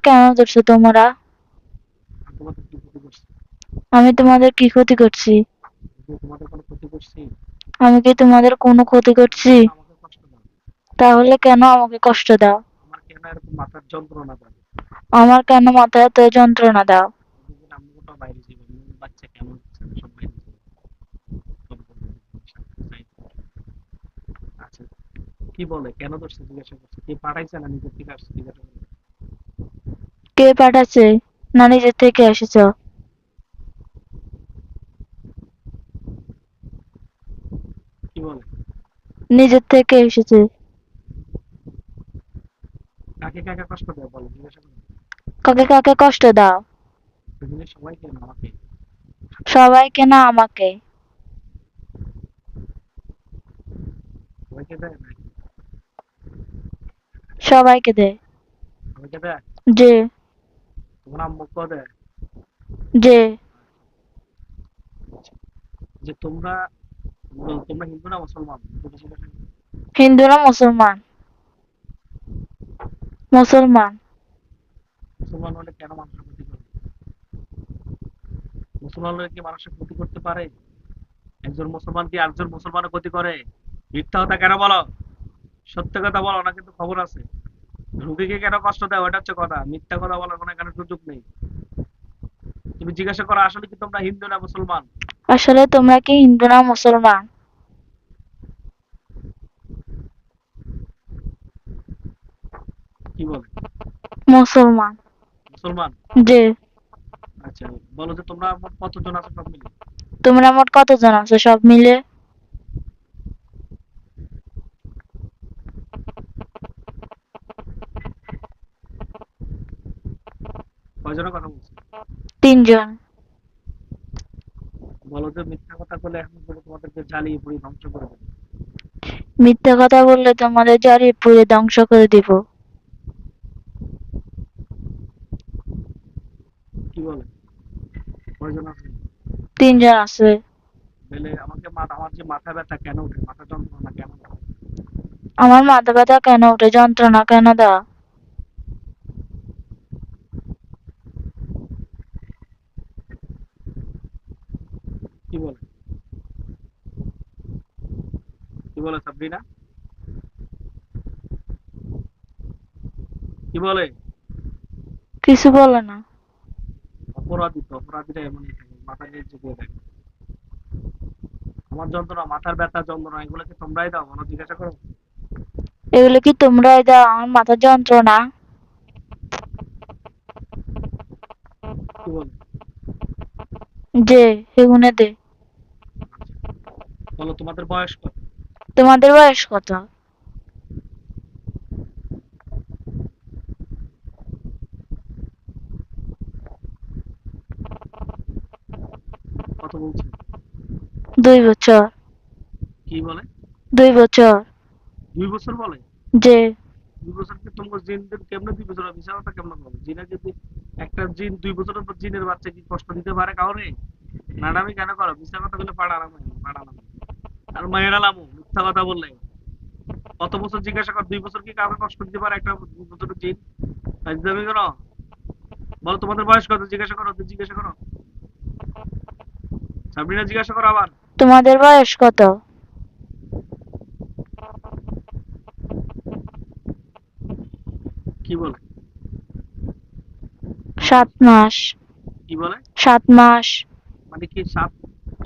কেন ধরছো তোমরা? আমি তোমাদের কি ক্ষতি করছি? আমি কি তোমাদের কোনো ক্ষতি করছি? তাহলে কেন আমাকে কষ্ট দাও? আমার কেন মাথায় এত যন্ত্রণা দাও? কেমন। আচ্ছা কি বলে? কেন ধরছে জিজ্ঞাসা করছে? কে পাঠাইছে না নিজের থেকে আসছে? জিজ্ঞাসা কে পাঠাচ্ছে? না নিজের থেকে এসেছ। নিজের থেকে এসেছে। কাকে কাকে কষ্ট দেয় বলে কাকে কাকে কষ্ট দাও? সবাই কেন আমাকে? সবাইকে না আমাকে। সবাইকে দেয় দে। সবাইকে দেয়? যে যে যে তোমরা তোমরা হিন্দু না মুসলমান। হিন্দু না মুসলমান মুসলমান মুসলমান হলে কেন মানুষের ক্ষতি করে মুসলমান হলে কি মানুষের ক্ষতি করতে পারে একজন মুসলমান কি আরেকজন মুসলমানের ক্ষতি করে মিথ্যা কথা কেন বলো সত্য কথা বলো না কিন্তু খবর আছে রুগীকে কেন কষ্ট দেয়? ওটা হচ্ছে কথা। মিথ্যা কথা বলার কোনো এখানে সুযোগ নেই। তুমি জিজ্ঞাসা করো আসলে কি তোমরা হিন্দু না মুসলমান? আসলে তোমরা কি হিন্দু না মুসলমান? কি বলে? মুসলমান। মুসলমান? যে আচ্ছা বলো যে তোমরা মোট কতজন আছো সব মিলে তোমরা মোট কতজন আছো সব মিলে কয়জনের কথা বলছো তিনজন। বলো যে মিথ্যা কথা বলে এখন বলে তোমাদেরকে জ্বালিয়ে পুড়ি ধ্বংস করে দেবে। মিথ্যা কথা বললে তোমাদের জ্বালিয়ে পুড়ে ধ্বংস করে দিব। কি বলে? কয়জন আছে? তিনজন আছে। বলে আমাকে মাথা আমার যে মাথা ব্যথা কেন উঠে? মাথা যন্ত্রণা কেন? আমার মাথা ব্যথা কেন উঠে? যন্ত্রণা কেন দাও কি বলে কি বলে সাবরিনা কি বলে? কিছু বলে না। অপরাধী তো অপরাধীরা এমনই থাকে মাথা নিয়ে ঝুঁকিয়ে থাকে। আমার যন্ত্রণা মাথার ব্যথা যন্ত্রণা এগুলো কি তোমরাই দাও? মনে জিজ্ঞাসা করো? এগুলো কি তোমরাই দাও? আমার মাথার যন্ত্রণা। যে সেগুনে দে বলো তোমাদের বয়স কত? তোমাদের বয়স কত? কত বলছে দুই বছর। কি বলে? দুই বছর। দুই বছর বলে? যে দুই বছর কি তোমার জিন কেমনে? দুই বছর কেমন জিনে যদি একটা জিন দুই বছরের পর জিনের বাচ্চা কি কষ্ট দিতে পারে কাউরে? ম্যাডামই কেন করো? মিথ্যা কথা বলে পাড়ালাম পাড়ালাম আর মায়েরালামও মিথ্যা কথা বললে। কত বছর জিজ্ঞাসা কর দুই বছর কি কাউকে কষ্ট দিতে পারে একটা বছরের জিন? ফাইজলামি কেন। বলো তোমাদের বয়স কত? জিজ্ঞাসা করো তুই জিজ্ঞাসা করো। সাবরিনা জিজ্ঞাসা করো আবার। তোমাদের বয়স কত? কি বলে? সাত মাস। কি বলে? সাত মাস। মানে কি সাত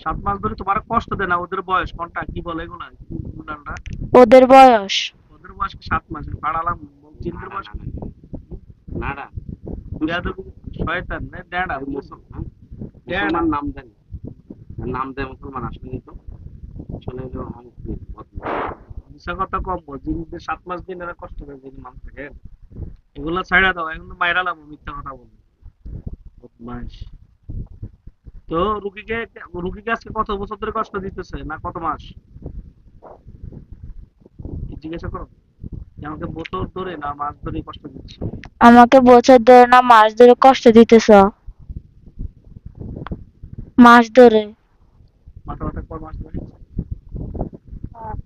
সাত মাস ধরে তোমার কষ্ট দেয় না? ওদের বয়স কোনটা? কি বলে এগুলা? ওদের বয়স? ওদের বয়স সাত মাস। পাড়ালাম জিনদের বয়স কি? নাড়া। বেয়াদবি, শয়তান না ড্যাডা মুসলমান। মুসলমান নাম দেন নাম দেয় মুসলমান আসলে তো আসলে। মিশা কথা কম বল জিনদের সাত মাস দিন এরা কষ্ট করে জিন মান থাকে এগুলা ছাইড়া দাও এখন তো মাইরালাম মিথ্যা কথা বল। বদমাইশ তো রুগীকে রুগীকে আজকে কত বছর ধরে কষ্ট দিতেছে না কত মাস? জিজ্ঞাসা করো। আমাকে বছর ধরে না মাস ধরে কষ্ট দিচ্ছে? আমাকে বছর ধরে না মাস ধরে কষ্ট দিতেছ? মাস ধরে। মাথা ব্যথা কয় মাস ধরে? মাস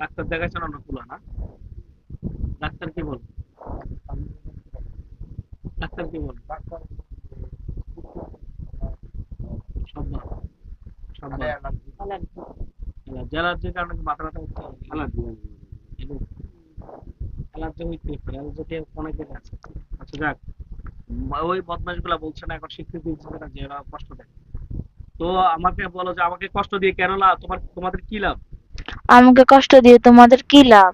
ডাক্তার অন্য তুলা না? ডাক্তার কি বল ডাক্তার কি বল সব ভালো। সব ভালো। অ্যালার্জির কারণে মাথা ব্যথা হচ্ছে? অ্যালার্জি অ্যালার্জি হইতে পারে অনেকের আছে। আচ্ছা যাক ওই বদমাশগুলা বলছে না এখন স্বীকৃতি দিচ্ছে না যে এরা কষ্ট দেয়। তো আমাকে বলো যে আমাকে কষ্ট দিয়ে কেন লাভ? তোমার তোমাদের কি লাভ? আমাকে কষ্ট দিয়ে তোমাদের কি লাভ?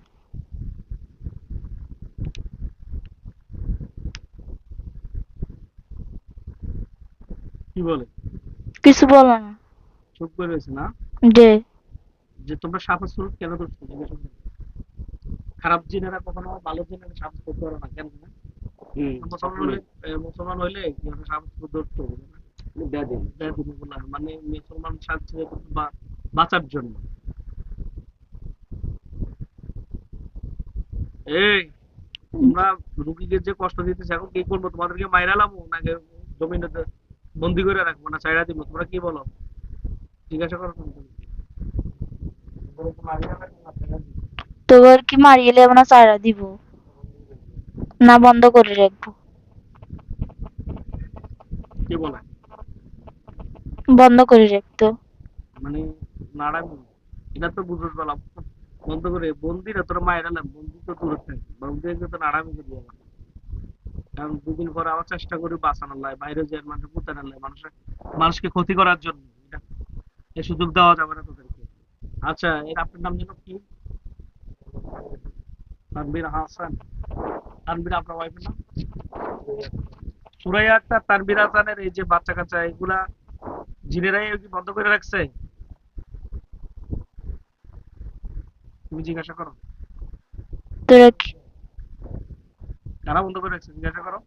কি বলে? কিছু বলো না। চুপ করে রয়েছে না? যে যে তোমরা সাফাস সুরত কেন জিজ্ঞাসা খারাপ জিনেরা কখনো ভালো জিনেরা সাফাস করতে পারে না কেন? মুসলমান হলে মুসলমান হইলে সুরত ধরতো হয়। মানে মুসলমান সাহায্য বা বাঁচার জন্য। এই তোমরা রুগীকে যে কষ্ট দিতেছে এখন কি করব? তোমাদেরকে মাইরা লামো নাকি জমিনে বন্দি করে রাখব? না চাইরা দিব? তোমরা কি বলো? জিজ্ঞাসা করো। তুমি তোর কি মারিয়ে লেব না চারা দিব? না বন্ধ করে রাখব। কি বলে? বন্ধ করে রাখতো। মানে নাড়ামি এটা তো বুঝতে পারলাম বন্ধ করে বন্দিরা তোরা মায়ের এলাম বন্দি তো দূরে থাকে বন্দিকে তো নাড়ামি করে কারণ দুদিন পরে আবার চেষ্টা করি বাঁচানোর লাই বাইরে যে মানুষের পুতানোর লাই মানুষের মানুষকে ক্ষতি করার জন্য। এটা এই সুযোগ দেওয়া যাবে না তোদেরকে আচ্ছা এর আপনার নাম যেন কি? তানভীর হাসান। তানভীর, আপনার ওয়াইফের নাম? সুরাইয়া আক্তার, তানভীর হাসানের, এই যে বাচ্চা কাচ্চা এগুলা জিনেরাই বন্ধ করে রাখছে? তুমি জিজ্ঞাসা করো। কারা বন্ধ করে রাখছে, জিজ্ঞাসা করো।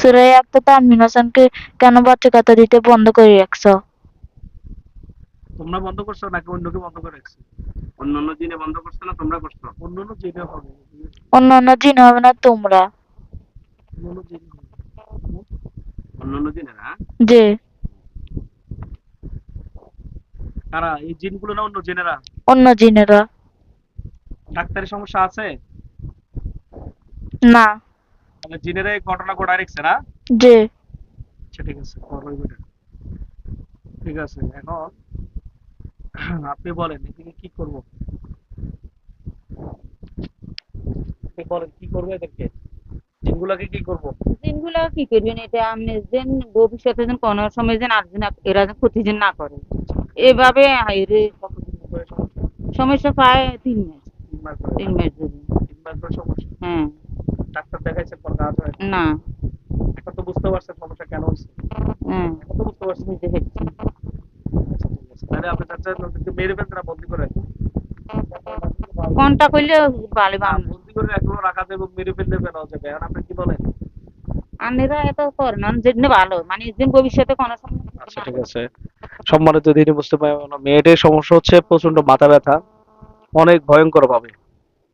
সুরাই একটা তানমিন হাসানকে কেন বাচ্চা কথা দিতে বন্ধ করে রাখছো? তোমরা বন্ধ করছ নাকি অন্যকে বন্ধ করে রাখছে? অন্য অন্য দিনে বন্ধ করছ না তোমরা করছ? অন্য অন্য জেনে হবে। অন্য অন্য জিন হবে না তোমরা। অন্য অন্য জেনে হবে। অন্য অন্য দিনে না যে কারা? এই জিনগুলো না অন্য জেনেরা? অন্য জিনেরা। ডাক্তারি সমস্যা আছে? না। তাহলে জিনেরা এই ঘটনা ঘটায় রাখছে না? যে আচ্ছা ঠিক আছে ঠিক আছে এখন আপনি বলেন এদিকে কি করব? আপনি বলেন কি করব এদেরকে? জিনগুলাকে কি করব? দিনগুলো কি করবেন? এটা আপনি যেন ভবিষ্যতে যেন কোনো সময় যেন আর যেন এরা যেন ক্ষতি যেন না করে। এভাবে হাইরে সমস্যা পায় তিন মাস। তিন মাস ধরে। তিন মাস ধরে সমস্যা? হ্যাঁ। ডাক্তার দেখাইছেন পর কাজ হয়। না। এখন তো বুঝতে পারছেন সমস্যা কেন হচ্ছে? হ্যাঁ। এখন তো বুঝতে পারছেন। বুঝতে পারছি। তাহলে আপনি চাচ্ছেন ওদেরকে মেরে ফেলতে না বন্দি করে রাখবেন কোনটা করলে ভালো বাম বন্দি করে রাখা যাবে মেরে ফেললে বেরো যাবে এখন আপনি কি বলেন? আনেরা এত ভালো মানে ভবিষ্যতে কোনো আচ্ছা ঠিক আছে। সম্মানিত দিদি বুঝতে পারবেন সমস্যা হচ্ছে প্রচণ্ড মাথা ব্যথা অনেক ভয়ঙ্কর ভাবে।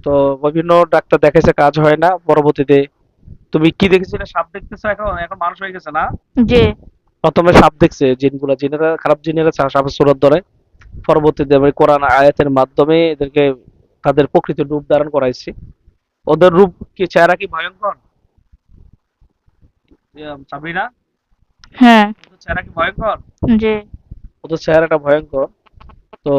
তো বিভিন্ন ডাক্তার দেখাইছে কাজ হয় না পরবর্তীতে। তুমি কি দেখেছিলে? সাপ দেখতেছো এখন? এখন মানুষ হয়ে গেছে না? যে প্রথমে সাপ দেখছে জিনগুলা জিনেরা খারাপ জিনেরা সাপের সুরত ধরে। পরবর্তীতে আমি কোরআন আয়াতের মাধ্যমে এদেরকে তাদের প্রকৃত রূপ ধারণ করাইছি। ওদের রূপ কি চেহারা কি ভয়ঙ্কর? সাবিনা হ্যাঁ। চেহারা কি ভয়ঙ্কর? যে ওদের চেহারাটা ভয়ঙ্কর। তো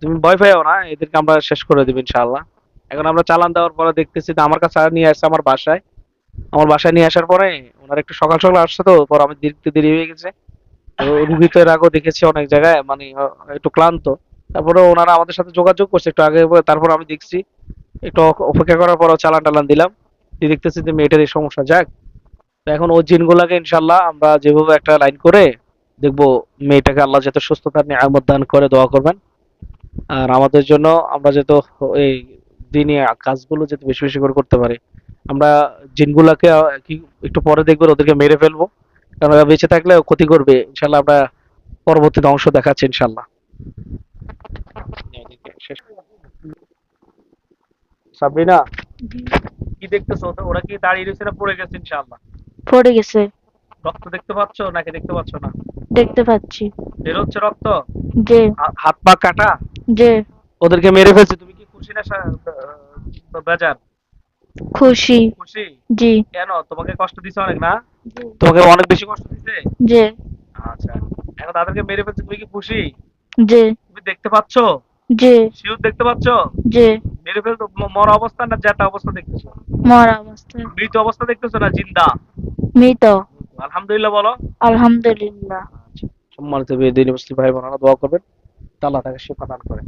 তুমি ভয় পাইও না এদেরকে আমরা শেষ করে দিব ইনশাআল্লাহ। এখন আমরা চালান দেওয়ার পরে দেখতেছি আমার কাছে নিয়ে আসছে আমার বাসায়। আমার বাসায় নিয়ে আসার পরে ওনারা একটু সকাল সকাল আসছে তো, পর আমি দেখতে দেরি হয়ে গেছে। রুগী তো এর আগেও দেখেছি অনেক জায়গায় মানে একটু ক্লান্ত। তারপরে ওনারা আমাদের সাথে যোগাযোগ করছে, একটু আগে তারপর আমি দেখছি। একটু অপেক্ষা করার পর চালান টালান দিলাম। দিয়ে দেখতেছি যে মেয়েটার এই সমস্যা, যাক। এখন ওই জিনগুলাকে ইনশাল্লাহ আমরা যেভাবে একটা লাইন করে দেখব মেয়েটাকে আল্লাহ যাতে সুস্থতার নিয়ামত দান করে, দোয়া করবেন। আর আমাদের জন্য আমরা যাতে এই দিনে কাজগুলো যাতে বেশি বেশি করে করতে পারি। আমরা জিনগুলাকে কি একটু পরে দেখবেন ওদেরকে মেরে ফেলব। কারণ ওরা বেঁচে থাকলে ক্ষতি করবে। ইনশাল্লাহ আমরা পরবর্তীতে অংশ দেখাচ্ছি ইনশাল্লাহ। সাবরিনা কি দেখতেছো? ওরা কি দাঁড়িয়ে রয়েছে না পড়ে গেছে ইনশাল্লাহ? পড়ে গেছে। রক্ত দেখতে পাচ্ছ নাকি দেখতে পাচ্ছ না? দেখতে পাচ্ছি। বের হচ্ছে রক্ত? যে হাত পা কাটা? যে ওদেরকে মেরে ফেলছে। তুমি কি খুশি না বেজার? খুশি। খুশি? জি। কেন? তোমাকে কষ্ট দিছে অনেক না? তোমাকে অনেক বেশি কষ্ট দিছে? যে আচ্ছা। এখন তাদেরকে মেরে ফেলছে তুমি কি খুশি? যে তুমি দেখতে পাচ্ছো? যে শিউর দেখতে পাচ্ছো? যে মেরে ফেলতো মরা অবস্থা না জেতা অবস্থা দেখতেছো? মরা অবস্থা। মৃত অবস্থা দেখতেছো না জিন্দা? মৃত। আলহামদুলিল্লাহ বলো। আলহামদুলিল্লাহ। সম্মানিত দিনী মুসলিম ভাই বোনেরা দোয়া করবেন। আল্লাহ তাকে শিফা দান করে।